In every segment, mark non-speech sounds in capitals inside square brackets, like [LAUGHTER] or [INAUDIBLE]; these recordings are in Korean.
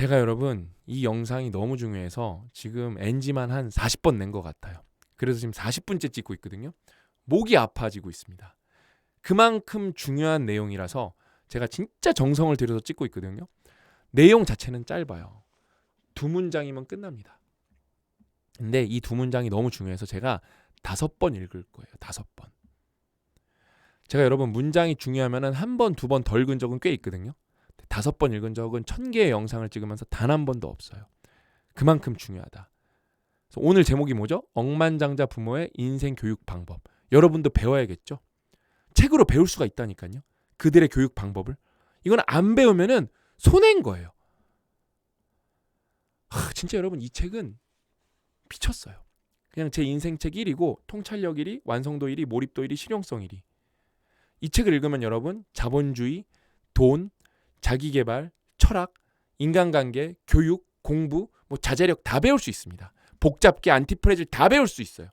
제가 여러분 이 영상이 너무 중요해서 지금 NG만 한 40번 낸 것 같아요. 그래서 지금 40분째 찍고 있거든요. 목이 아파지고 있습니다. 그만큼 중요한 내용이라서 제가 진짜 정성을 들여서 찍고 있거든요. 내용 자체는 짧아요. 두 문장이면 끝납니다. 근데 이 두 문장이 너무 중요해서 제가 다섯 번 읽을 거예요. 다섯 번. 제가 여러분 문장이 중요하면은 한 번, 두번더 읽은 적은 꽤 있거든요. 다섯 번 읽은 적은 천 개의 영상을 찍으면서 단 한 번도 없어요. 그만큼 중요하다. 오늘 제목이 뭐죠? 억만장자 부모의 인생 교육 방법. 여러분도 배워야겠죠? 책으로 배울 수가 있다니까요. 그들의 교육 방법을. 이건 안 배우면은 손해인 거예요. 하, 진짜 여러분 이 책은 미쳤어요. 그냥 제 인생 책 1위고 통찰력 1위, 완성도 1위, 몰입도 1위, 실용성 1위. 이 책을 읽으면 여러분 자본주의, 돈, 자기 개발, 철학, 인간관계, 교육, 공부, 뭐 자제력 다 배울 수 있습니다. 복잡게 안티프레질 다 배울 수 있어요.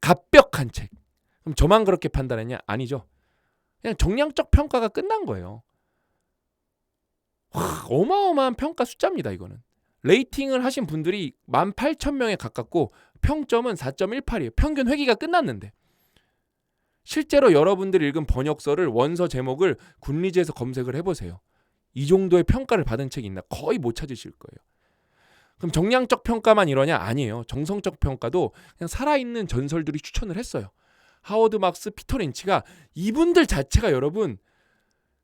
갑벽한 책. 그럼 저만 그렇게 판단했냐? 아니죠. 그냥 정량적 평가가 끝난 거예요. 와, 어마어마한 평가 숫자입니다, 이거는. 레이팅을 하신 분들이 18,000명에 가깝고 평점은 4.18이에요. 평균 회기가 끝났는데. 실제로 여러분들이 읽은 번역서를 원서 제목을 굿리즈에서 검색을 해보세요. 이 정도의 평가를 받은 책이 있나? 거의 못 찾으실 거예요. 그럼 정량적 평가만 이러냐? 아니에요. 정성적 평가도 그냥 살아있는 전설들이 추천을 했어요. 하워드 막스, 피터 린치가 이분들 자체가 여러분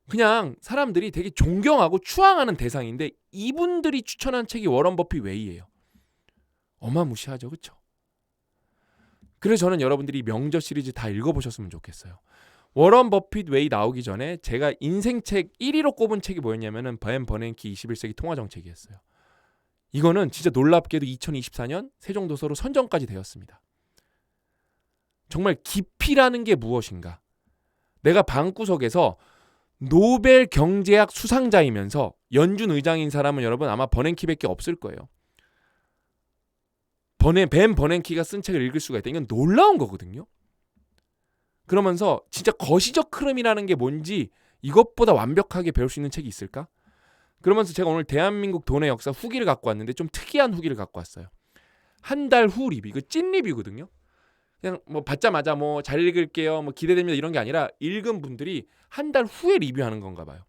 그냥 사람들이 되게 존경하고 추앙하는 대상인데 이분들이 추천한 책이 워런 버핏 웨이예요. 어마무시하죠, 그렇죠? 그래서 저는 여러분들이 명저 시리즈 다 읽어보셨으면 좋겠어요. 워런 버핏 웨이 나오기 전에 제가 인생책 1위로 꼽은 책이 뭐였냐면은 벤 버냉키 21세기 통화 정책이었어요. 이거는 진짜 놀랍게도 2024년 세종도서로 선정까지 되었습니다. 정말 깊이라는 게 무엇인가? 내가 방구석에서 노벨 경제학 수상자이면서 연준 의장인 사람은 여러분 아마 버냉키밖에 없을 거예요. 버네 벤 버냉키가 쓴 책을 읽을 수가 있다. 이건 놀라운 거거든요. 그러면서 진짜 거시적 흐름이라는 게 뭔지 이것보다 완벽하게 배울 수 있는 책이 있을까? 그러면서 제가 오늘 대한민국 돈의 역사 후기를 갖고 왔는데 좀 특이한 후기를 갖고 왔어요. 한 달 후 리뷰, 이거 찐 리뷰거든요. 그냥 뭐 받자마자 뭐 잘 읽을게요, 뭐 기대됩니다 이런 게 아니라 읽은 분들이 한 달 후에 리뷰하는 건가 봐요.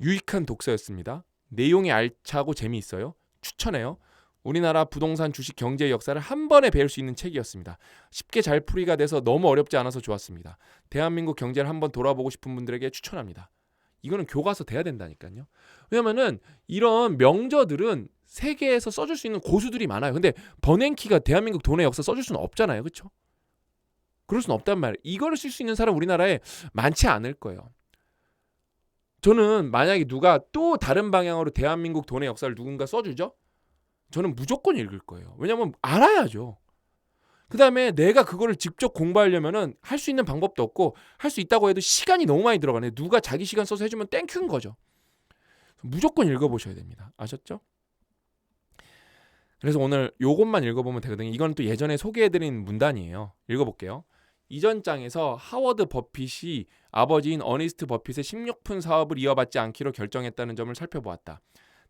유익한 독서였습니다. 내용이 알차고 재미있어요. 추천해요. 우리나라 부동산 주식 경제 역사를 한 번에 배울 수 있는 책이었습니다. 쉽게 잘 풀이가 돼서 너무 어렵지 않아서 좋았습니다. 대한민국 경제를 한번 돌아보고 싶은 분들에게 추천합니다. 이거는 교과서 돼야 된다니까요. 왜냐면은 이런 명저들은 세계에서 써줄 수 있는 고수들이 많아요. 근데 버냉키가 대한민국 돈의 역사 써줄 수는 없잖아요. 그렇죠? 그럴 수는 없단 말이에요. 이거를 쓸 수 있는 사람 우리나라에 많지 않을 거예요. 저는 만약에 누가 또 다른 방향으로 대한민국 돈의 역사를 누군가 써주죠? 저는 무조건 읽을 거예요. 왜냐면 알아야죠. 그 다음에 내가 그거를 직접 공부하려면은 할 수 있는 방법도 없고 할 수 있다고 해도 시간이 너무 많이 들어가네. 누가 자기 시간 써서 해주면 땡큐인 거죠. 무조건 읽어보셔야 됩니다. 아셨죠? 그래서 오늘 요것만 읽어보면 되거든요. 이건 또 예전에 소개해드린 문단이에요. 읽어볼게요. 이전 장에서 하워드 버핏이 아버지인 어니스트 버핏의 식료품 사업을 이어받지 않기로 결정했다는 점을 살펴보았다.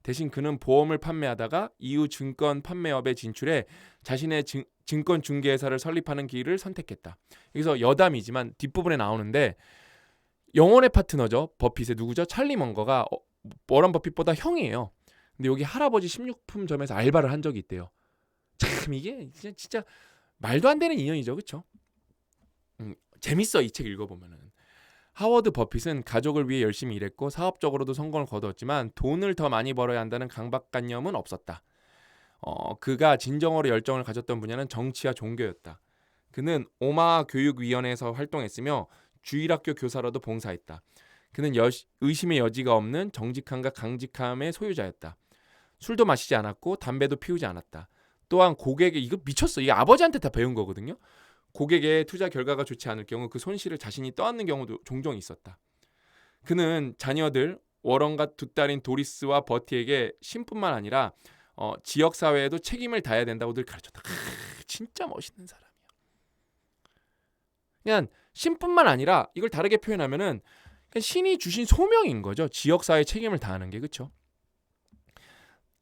대신 그는 보험을 판매하다가 이후 증권 판매업에 진출해 자신의 증, 증권 중개회사를 설립하는 길을 선택했다. 여기서 여담이지만 뒷부분에 나오는데 영혼의 파트너죠. 버핏의 누구죠? 찰리 먼거가 어, 워런 버핏보다 형이에요. 근데 여기 할아버지 식료품점에서 알바를 한 적이 있대요. 참 이게 진짜, 진짜 말도 안 되는 인연이죠, 그렇죠? 음, 재밌어 이 책 읽어보면은. 하워드 버핏은 가족을 위해 열심히 일했고 사업적으로도 성공을 거두었지만 돈을 더 많이 벌어야 한다는 강박관념은 없었다. 어, 그가 진정으로 열정을 가졌던 분야는 정치와 종교였다. 그는 오마하 교육위원회에서 활동했으며 주일학교 교사로도 봉사했다. 그는 여, 의심의 여지가 없는 정직함과 강직함의 소유자였다. 술도 마시지 않았고 담배도 피우지 않았다. 또한 고객에 이거 미쳤어. 이게 아버지한테 다 배운 거거든요. 고객의 투자 결과가 좋지 않을 경우 그 손실을 자신이 떠안는 경우도 종종 있었다. 그는 자녀들 워런과 두 딸인 도리스와 버티에게 신뿐만 아니라 어, 지역 사회에도 책임을 다해야 된다고 늘 가르쳤다. 크, 진짜 멋있는 사람이야. 그냥 신뿐만 아니라 이걸 다르게 표현하면은 신이 주신 소명인 거죠. 지역 사회 책임을 다하는 게 그렇죠.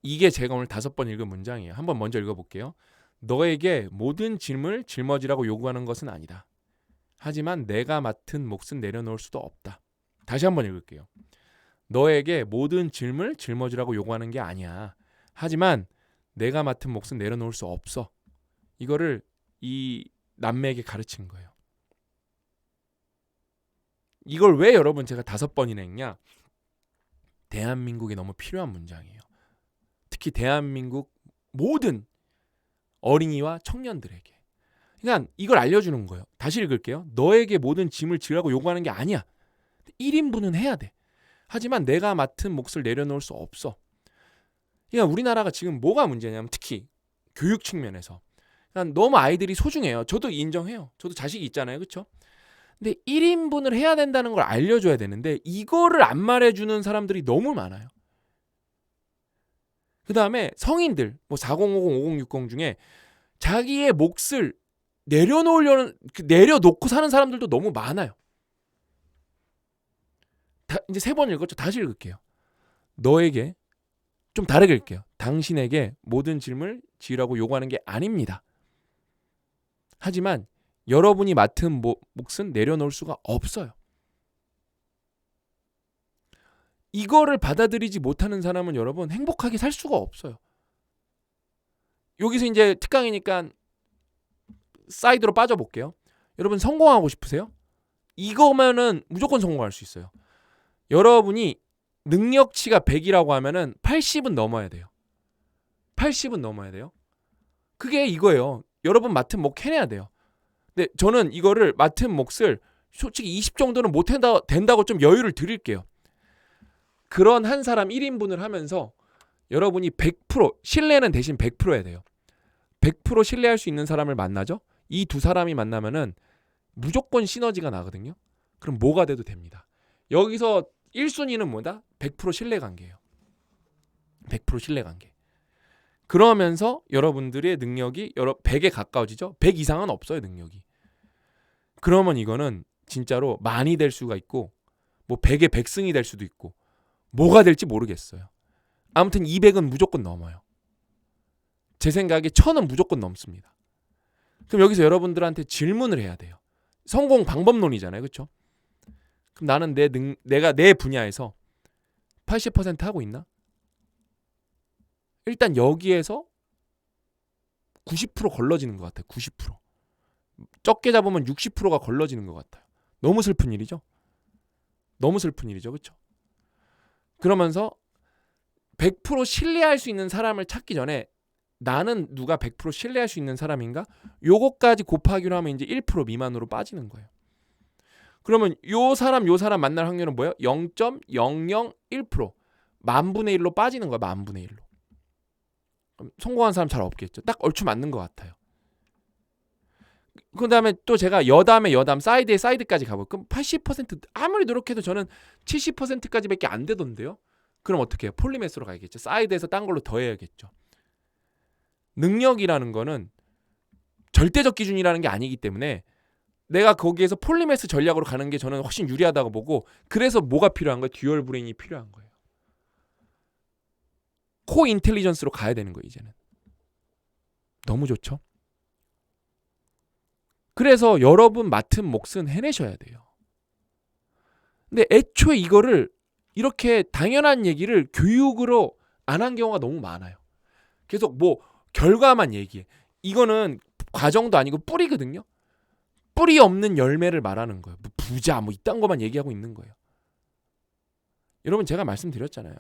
이게 제가 오늘 다섯 번 읽은 문장이에요. 한번 먼저 읽어볼게요. 너에게 모든 짐을 짊어지라고 요구하는 것은 아니다. 하지만 내가 맡은 몫은 내려놓을 수도 없다. 다시 한번 읽을게요. 너에게 모든 짐을 짊어지라고 요구하는 게 아니야. 하지만 내가 맡은 몫은 내려놓을 수 없어. 이거를 이 남매에게 가르친 거예요. 이걸 왜 여러분 제가 다섯 번이나 했냐? 대한민국에 너무 필요한 문장이에요. 특히 대한민국 모든 어린이와 청년들에게. 그러니까 이걸 알려주는 거예요. 다시 읽을게요. 너에게 모든 짐을 지라고 요구하는 게 아니야. 1인분은 해야 돼. 하지만 내가 맡은 몫을 내려놓을 수 없어. 그러니까 우리나라가 지금 뭐가 문제냐면 특히 교육 측면에서 그러니까 너무 아이들이 소중해요. 저도 인정해요. 저도 자식이 있잖아요. 그렇죠? 근데 1인분을 해야 된다는 걸 알려줘야 되는데 이거를 안 말해주는 사람들이 너무 많아요. 그 다음에 성인들 뭐 4050, 5060 중에 자기의 몫을 내려놓으려는 그 내려놓고 사는 사람들도 너무 많아요. 다, 이제 세 번 읽었죠. 다시 읽을게요. 너에게 좀 다르게 읽게요. 당신에게 모든 짐을 지으라고 요구하는 게 아닙니다. 하지만 여러분이 맡은 모, 몫은 내려놓을 수가 없어요. 이거를 받아들이지 못하는 사람은 여러분 행복하게 살 수가 없어요. 여기서 이제 특강이니까 사이드로 빠져볼게요. 여러분 성공하고 싶으세요? 이거면은 무조건 성공할 수 있어요. 여러분이 능력치가 100이라고 하면은 80은 넘어야 돼요. 80은 넘어야 돼요. 그게 이거예요. 여러분 맡은 몫 해내야 돼요. 근데 저는 이거를 맡은 몫을 솔직히 20 정도는 못 된다, 된다고 좀 여유를 드릴게요. 그런 한 사람 1인분을 하면서 여러분이 100% 신뢰는 대신 100% 해야 돼요. 100% 신뢰할 수 있는 사람을 만나죠. 이 두 사람이 만나면은 무조건 시너지가 나거든요. 그럼 뭐가 돼도 됩니다. 여기서 1순위는 뭐다? 100% 신뢰 관계예요. 100% 신뢰 관계. 그러면서 여러분들의 능력이 여러 100에 가까워지죠. 100 이상은 없어요, 능력이. 그러면 이거는 진짜로 많이 될 수가 있고 뭐 100의 100승이 될 수도 있고 뭐가 될지 모르겠어요. 아무튼 200은 무조건 넘어요. 제 생각에 1000은 무조건 넘습니다. 그럼 여기서 여러분들한테 질문을 해야 돼요. 성공 방법론이잖아요. 그렇죠? 그럼 나는 내 능, 내가 내 분야에서 80% 하고 있나? 일단 여기에서 90% 걸러지는 것 같아요. 90%. 적게 잡으면 60%가 걸러지는 것 같아요. 너무 슬픈 일이죠. 너무 슬픈 일이죠. 그렇죠? 그러면서 100% 신뢰할 수 있는 사람을 찾기 전에 나는 누가 100% 신뢰할 수 있는 사람인가? 요거까지 곱하기로 하면 이제 1% 미만으로 빠지는 거예요. 그러면 요 사람 요 사람 만날 확률은 뭐예요? 0.001% 만분의 1로 빠지는 거야. 만분의 1로. 그럼 성공한 사람 잘 없겠죠. 딱 얼추 맞는 것 같아요. 그 다음에 또 제가 여담에 여담 사이드에 사이드까지 가볼 그럼 80% 아무리 노력해도 저는 70%까지밖에 안 되던데요. 그럼 어떻게 해요? 폴리메스로 가야겠죠. 사이드에서 딴 걸로 더해야겠죠. 능력이라는 거는 절대적 기준이라는 게 아니기 때문에 내가 거기에서 폴리메스 전략으로 가는 게 저는 훨씬 유리하다고 보고 그래서 뭐가 필요한 거예요? 듀얼 브레인이 필요한 거예요. 코 인텔리전스로 가야 되는 거예요, 이제는. 너무 좋죠? 그래서 여러분 맡은 몫은 해내셔야 돼요. 근데 애초에 이거를 이렇게 당연한 얘기를 교육으로 안 한 경우가 너무 많아요. 계속 뭐 결과만 얘기해. 이거는 과정도 아니고 뿌리거든요. 뿌리 없는 열매를 말하는 거예요. 뭐 부자 뭐 이딴 것만 얘기하고 있는 거예요. 여러분 제가 말씀드렸잖아요.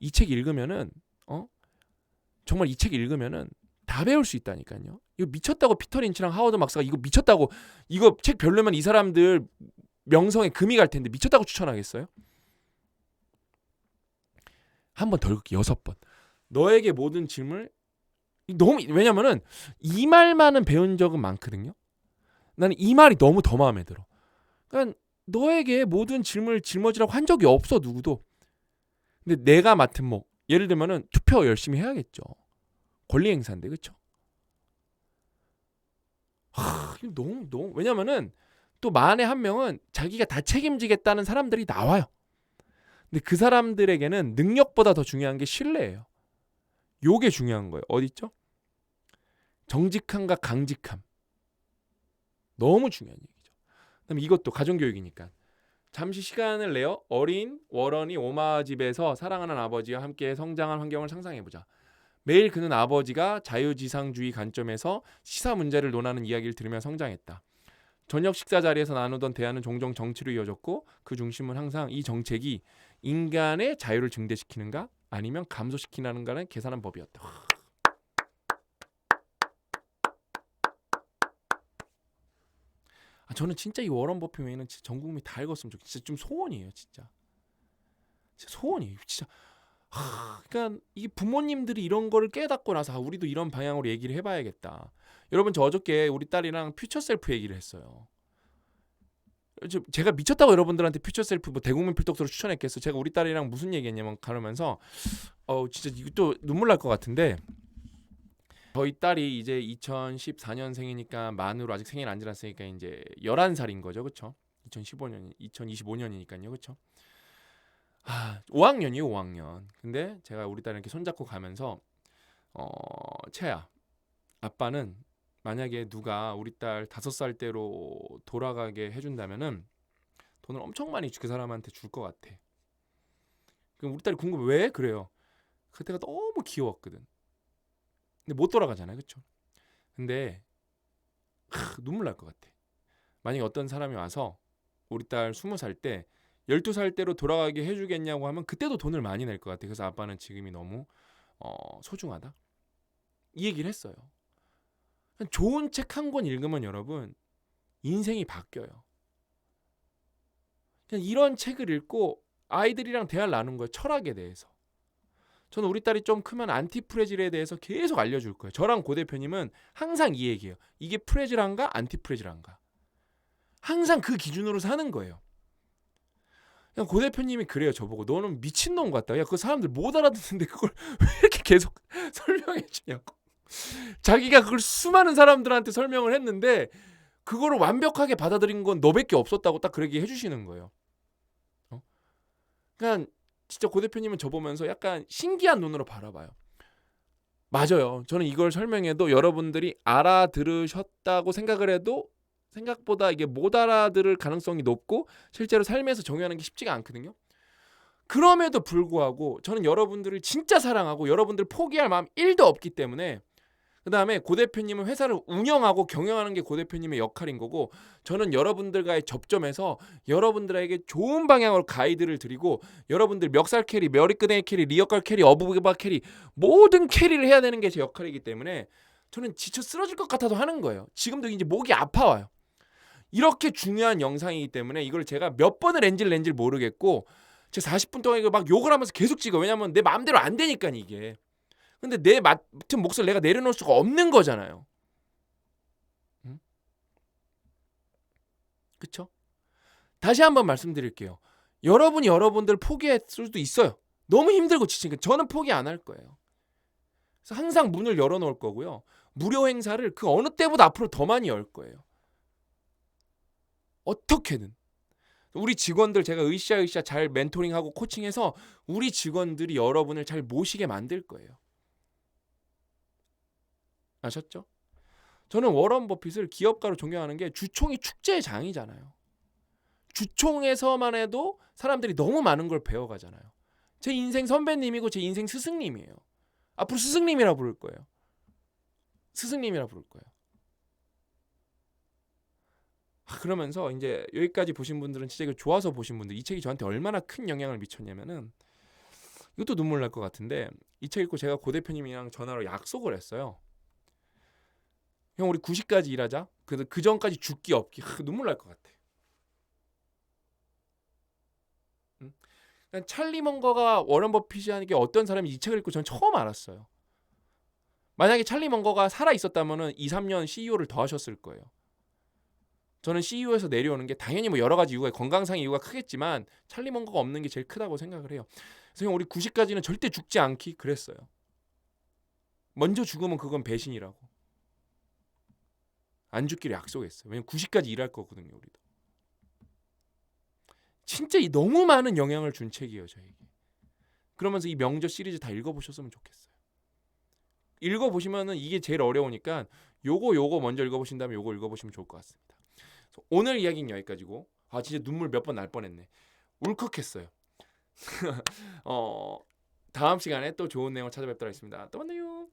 이 책 읽으면은 어 정말 이 책 읽으면은 다 배울 수 있다니까요. 이거 미쳤다고 피터 린치랑 하워드 막사가 이거 미쳤다고 이거 책 별로면 이 사람들 명성에 금이 갈 텐데 미쳤다고 추천하겠어요? 한번더 읽을게 여섯 번. 너에게 모든 짐을 너무 왜냐면은 이 말만은 배운 적은 많거든요. 나는 이 말이 너무 더 마음에 들어. 그러니까 너에게 모든 짐을 짊어지라고 한 적이 없어 누구도. 근데 내가 맡은 목 예를 들면은 투표 열심히 해야겠죠. 권리 행사인데 그렇죠? 하, 너무 너무 왜냐면은 또 만에 한 명은 자기가 다 책임지겠다는 사람들이 나와요. 근데 그 사람들에게는 능력보다 더 중요한 게 신뢰예요. 요게 중요한 거예요. 어디 있죠? 정직함과 강직함. 너무 중요한 얘기죠. 그다음 이것도 가정교육이니까. 잠시 시간을 내어 어린 워런이 오마 집에서 사랑하는 아버지와 함께 성장한 환경을 상상해 보자. 매일 그는 아버지가 자유지상주의 관점에서 시사 문제를 논하는 이야기를 들으며 성장했다. 저녁 식사 자리에서 나누던 대화는 종종 정치로 이어졌고 그 중심은 항상 이 정책이 인간의 자유를 증대시키는가 아니면 감소시키는가는 계산한 법이었다. 아, 저는 진짜 이 워런 버핏 외에는 전 국민이 다 읽었으면 좋겠어요. 진짜 좀 소원이에요, 진짜. 진짜 소원이에요, 진짜. 하, 그러니까 이 부모님들이 이런 거를 깨닫고 나서 아, 우리도 이런 방향으로 얘기를 해봐야겠다. 여러분 저 어저께 우리 딸이랑 퓨처 셀프 얘기를 했어요. 저- 제가 미쳤다고 여러분들한테 퓨처 셀프 뭐 대국민 필독서를 추천했겠어. 제가 우리 딸이랑 무슨 얘기했냐면 가르면서 어 진짜 이것도 눈물 날 것 같은데 저희 딸이 이제 2014년생이니까 만으로 아직 생일 안 지났으니까 이제 11살인 거죠. 그렇죠? 2015년 2025년이니까요. 그렇죠? 아, 5학년이요, 5학년. 근데 제가 우리 딸 이렇게 손잡고 가면서 어, 채야. 아빠는 만약에 누가 우리 딸 다섯 살 때로 돌아가게 해준다면은 돈을 엄청 많이 그 사람한테 줄 것 같아. 그럼 우리 딸이 궁금해 왜 그래요? 그때가 너무 귀여웠거든. 근데 못 돌아가잖아요, 그렇죠? 근데 크, 눈물 날 것 같아. 만약에 어떤 사람이 와서 우리 딸 스무 살 때 12살 때로 돌아가게 해주겠냐고 하면 그때도 돈을 많이 낼 것 같아. 그래서 아빠는 지금이 너무 어, 소중하다. 이 얘기를 했어요. 좋은 책 한 권 읽으면 여러분 인생이 바뀌어요. 그냥 이런 책을 읽고 아이들이랑 대화를 나눈 거예요. 철학에 대해서. 저는 우리 딸이 좀 크면 안티프레질에 대해서 계속 알려줄 거예요. 저랑 고 대표님은 항상 이 얘기해요. 이게 프레질한가 안티프레질한가. 항상 그 기준으로 사는 거예요. 그냥 고 대표님이 그래요 저보고 너는 미친놈 같다. 야그 사람들 못 알아듣는데 그걸 [LAUGHS] 왜 이렇게 계속 [LAUGHS] 설명해 주냐고. 자기가 그걸 수많은 사람들한테 설명을 했는데 그거를 완벽하게 받아들인 건 너밖에 없었다고 딱 그렇게 해주시는 거예요. 어? 그냥 진짜 고 대표님은 저 보면서 약간 신기한 눈으로 바라봐요. 맞아요. 저는 이걸 설명해도 여러분들이 알아들으셨다고 생각을 해도 생각보다 이게 못 알아들을 가능성이 높고 실제로 삶에서 적용하는 게 쉽지가 않거든요. 그럼에도 불구하고 저는 여러분들을 진짜 사랑하고 여러분들 포기할 마음 1도 없기 때문에 그다음에 고 대표님은 회사를 운영하고 경영하는 게 고 대표님의 역할인 거고 저는 여러분들과의 접점에서 여러분들에게 좋은 방향으로 가이드를 드리고 여러분들 멱살 캐리, 머리끄댕이 캐리, 리어컬 캐리, 어부바 캐리 모든 캐리를 해야 되는 게 제 역할이기 때문에 저는 지쳐 쓰러질 것 같아도 하는 거예요. 지금도 이제 목이 아파와요. 이렇게 중요한 영상이기 때문에 이걸 제가 몇 번을 렌즈를 낸지 모르겠고 제가 40분 동안 이거 막 욕을 하면서 계속 찍어. 왜냐면 내 마음대로 안 되니까 이게. 근데 내 맡은 몫을 내가 내려놓을 수가 없는 거잖아요. 응? 그쵸? 다시 한번 말씀드릴게요. 여러분이 여러분들 포기했을 수도 있어요. 너무 힘들고 지치니까 저는 포기 안 할 거예요. 그래서 항상 문을 열어놓을 거고요. 무료 행사를 그 어느 때보다 앞으로 더 많이 열 거예요. 어떻게든 우리 직원들 제가 으쌰으쌰 잘 멘토링하고 코칭해서 우리 직원들이 여러분을 잘 모시게 만들 거예요. 아셨죠? 저는 워런 버핏을 기업가로 존경하는 게 주총이 축제의 장이잖아요. 주총에서만 해도 사람들이 너무 많은 걸 배워가잖아요. 제 인생 선배님이고 제 인생 스승님이에요. 앞으로 스승님이라 부를 거예요. 스승님이라 부를 거예요. 아, 그러면서 이제 여기까지 보신 분들은 진짜 이거 좋아서 보신 분들 이 책이 저한테 얼마나 큰 영향을 미쳤냐면은 이것도 눈물 날 것 같은데 이 책 읽고 제가 고 대표님이랑 전화로 약속을 했어요. 형 우리 9시까지 일하자. 그래서 그 전까지 죽기 없기. 하, 눈물 날 것 같아. 응? 그냥 찰리 먼거가 워런 버핏이 하는 게 어떤 사람이 이 책을 읽고 전 처음 알았어요. 만약에 찰리 먼거가 살아 있었다면은 2, 3년 CEO를 더 하셨을 거예요. 저는 CEO에서 내려오는 게 당연히 뭐 여러 가지 이유가 건강상 이유가 크겠지만 찰리 먼거가 없는 게 제일 크다고 생각을 해요. 그래서 형 우리 90까지는 절대 죽지 않기 그랬어요. 먼저 죽으면 그건 배신이라고. 안 죽기로 약속했어요. 왜냐면 90까지 일할 거거든요, 우리도. 진짜 이 너무 많은 영향을 준 책이에요 저에게. 그러면서 이 명저 시리즈 다 읽어보셨으면 좋겠어요. 읽어보시면은 이게 제일 어려우니까 요거 요거 먼저 읽어보신 다음에 요거 읽어보시면 좋을 것 같습니다. 오늘 이야기는 여기까지고 아 진짜 눈물 몇 번 날 뻔했네. 울컥했어요. [LAUGHS] 어 다음 시간에 또 좋은 내용 찾아뵙도록 하겠습니다. 또 만나요.